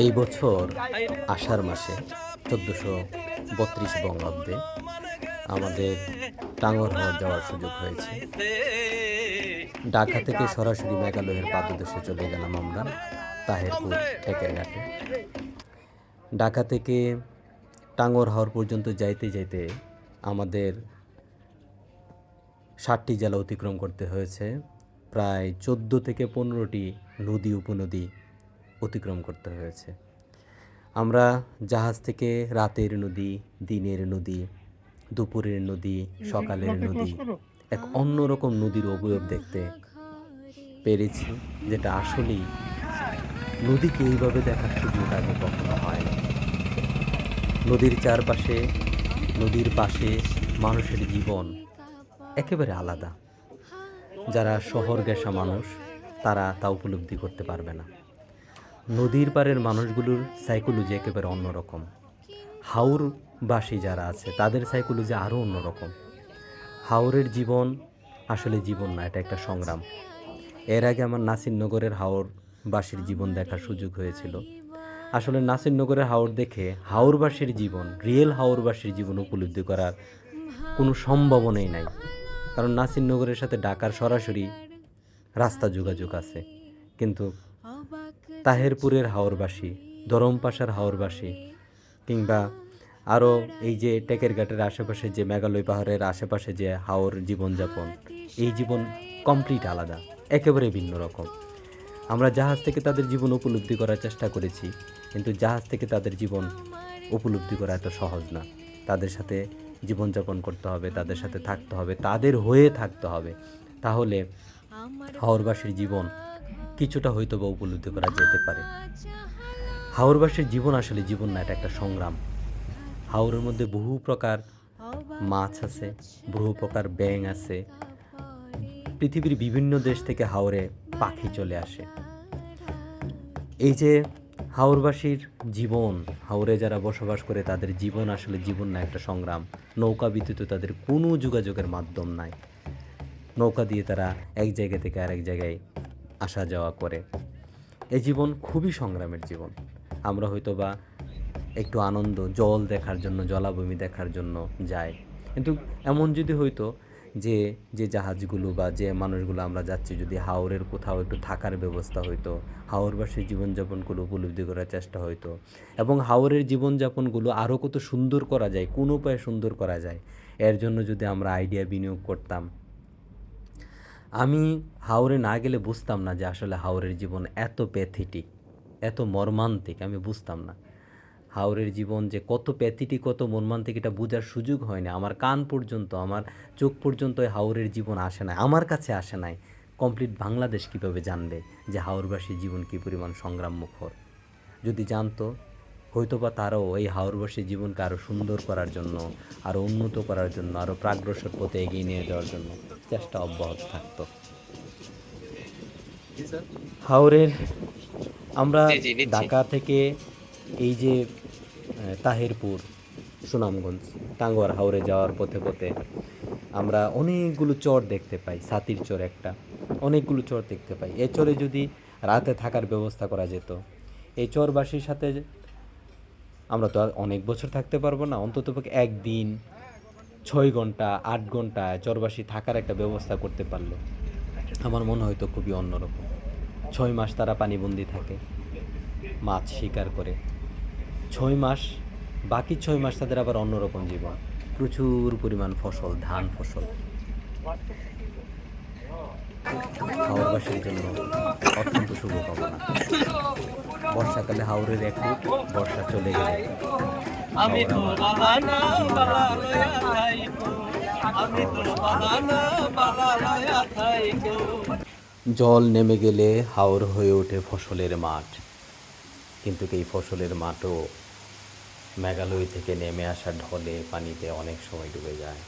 এই বছর আষাঢ় মাসে চোদ্দোশো বত্রিশ বঙ্গাব্দে আমাদের টাঙ্গর হওয়ার যাওয়ার সুযোগ হয়েছে। ঢাকা থেকে সরাসরি মেঘালয়ের পাদদেশে চলে গেলাম আমরা, তাহেরপুর টেকের ঘাটে ঢাকা থেকে টাঙ্গর হওয়ার পর্যন্ত যাইতে যাইতে আমাদের ষাটটি জেলা অতিক্রম করতে হয়েছে। প্রায় চোদ্দ থেকে পনেরোটি নদী, উপনদী অতিক্রম করতে হয়েছে। আমরা জাহাজ থেকে রাতের নদী দিনের নদী দুপুরের নদী সকালের নদী এক অন্যরকম নদীর অবয়ব দেখতে পেরেছি যেটা আসলেই নদীকে এইভাবে দেখার সুযোগ আগে কখনো হয় নদীর চারপাশে নদীর পাশে মানুষের জীবন একেবারে আলাদা। যারা শহর গেসা মানুষ তারা তা উপলব্ধি করতে পারবে না। নদীর পাড়ের মানুষগুলোর সাইকোলজি একেবারে অন্যরকম। হাওরবাসী যারা আছে, তাদের সাইকোলজি আরও অন্যরকম। হাওরের জীবন আসলে জীবন না, এটা একটা সংগ্রাম। এর আগে আমার নাসিরনগরের হাওরবাসীর জীবন দেখার সুযোগ হয়েছিল। আসলে নাসিরনগরের হাওর দেখে হাওরবাসীর জীবন রিয়েল হাওরবাসীর জীবন উপলব্ধি করার কোনো সম্ভাবনাই নাই। কারণ নাসিরনগরের সাথে ঢাকার সরাসরি রাস্তা যোগাযোগ আছে। কিন্তু তাহেরপুরের হাওরবাসী, ধরমপাশার হাওরবাসী কিংবা আরও এই যে টেকের ঘাটের আশেপাশে যে মেঘালয় পাহাড়ের আশেপাশে যে হাওর জীবনযাপন, এই জীবন কমপ্লিট আলাদা, একেবারে ভিন্ন রকম। আমরা জাহাজ থেকে তাদের জীবন উপলব্ধি করার চেষ্টা করেছি, কিন্তু জাহাজ থেকে তাদের জীবন উপলব্ধি করা এত সহজ না। তাদের সাথে জীবনযাপন করতে হবে, তাদের সাথে থাকতে হবে, তাদের হয়ে থাকতে হবে। তাহলে হাওরবাসীর জীবন কিছুটা হয়তো বা উপলব্ধি করা যেতে পারে। হাওরবাসীর জীবন আসলে জীবন না, এটা একটা সংগ্রাম। হাওরের মধ্যে বহু প্রকার মাছ আছে, বহু প্রকার ব্যাং আছে। পৃথিবীর বিভিন্ন দেশ থেকে হাওরে পাখি চলে আসে। এই যে হাওরবাসীর জীবন, হাওরে যারা বসবাস করে, তাদের জীবন আসলে জীবন না, একটা সংগ্রাম। নৌকা ব্যতীত তাদের কোনো যোগাযোগের মাধ্যম নাই। নৌকা দিয়ে তারা এক জায়গা থেকে আরেক জায়গায় আসা যাওয়া করে। এ জীবন খুবই সংগ্রামের জীবন। আমরা হয়তো বা একটু আনন্দ, জল দেখার জন্য, জলাভূমি দেখার জন্য যাই। কিন্তু এমন যদি হইতো যে যে জাহাজগুলো বা যে মানুষগুলো আমরা যাচ্ছি, যদি হাওরের কোথাও একটু থাকার ব্যবস্থা হইতো হাওরবাসীর জীবনযাপনগুলো উপলব্ধি করার চেষ্টা হইতো এবং হাওরের জীবনযাপনগুলো আরও কত সুন্দর করা যায়, কোন উপায়ে সুন্দর করা যায়, এর জন্য যদি আমরা আইডিয়া বিনিয়োগ করতাম আমি হাওরে না গেলে বুঝতাম না যে আসলে হাওরের জীবন এত প্যাথেটিক এত মর্মান্তিক, আমি বুঝতাম না। হাওরের জীবন যে কত প্যাথেটিক কত মর্মান্তিক, এটা বোঝার সুযোগ হয় না আমার কান পর্যন্ত, আমার চোখ পর্যন্ত হাওরের জীবন আসে না আমার কাছে আসে নাই। কমপ্লিট বাংলাদেশ কীভাবে জানবে যে হাওরবাসীর জীবন কী পরিমাণ সংগ্রাম মুখর যদি জানতো হয়তোবা তারাও এই হাওরবাসী জীবনকে আরও সুন্দর করার জন্য আরও উন্নত করার জন্য আরও প্রাগ্রসর পথে এগিয়ে নিয়ে যাওয়ার জন্য চেষ্টা অব্যাহত থাকতো। হাওরের আমরা ঢাকা থেকে এই যে তাহেরপুর সুনামগঞ্জ টাঙ্গুয়ার হাওরে যাওয়ার পথে পথে আমরা অনেকগুলো চর দেখতে পাই সাতির চর একটা অনেকগুলো চর দেখতে পাই। এ চরে যদি রাতে থাকার ব্যবস্থা করা যেত এই চরবাসীর সাথে আমরা তো আর অনেক বছর থাকতে পারব না। অন্তত একদিন, ছয় ঘণ্টা, আট ঘণ্টা চরবাসী থাকার একটা ব্যবস্থা করতে পারলে আমার মনে হয়তো খুবই অন্যরকম। ছয় মাস তারা পানিবন্দি থাকে, মাছ শিকার করে। ছয় মাস, বাকি ছয় মাস তাদের আবার অন্যরকম জীবন। প্রচুর পরিমাণ ফসল, ধান ফসল। হাওড়বাসীর জন্য। অত্যন্ত শুভকামনা বর্ষাকালে হাওড়ের এক রূপ বর্ষা চলে গেলে। আমি তো বালানা বালালয়া থাইকো। আমি তো বালানা বালালয়া থাইকো। জল নেমে গেলে হাওর হয়ে ওঠে ফসলের মাঠ। কিন্তু এই ফসলের মাঠও মেঘালয় থেকে নেমে আসা ঢলে পানিতে অনেক সময় ডুবে যায়।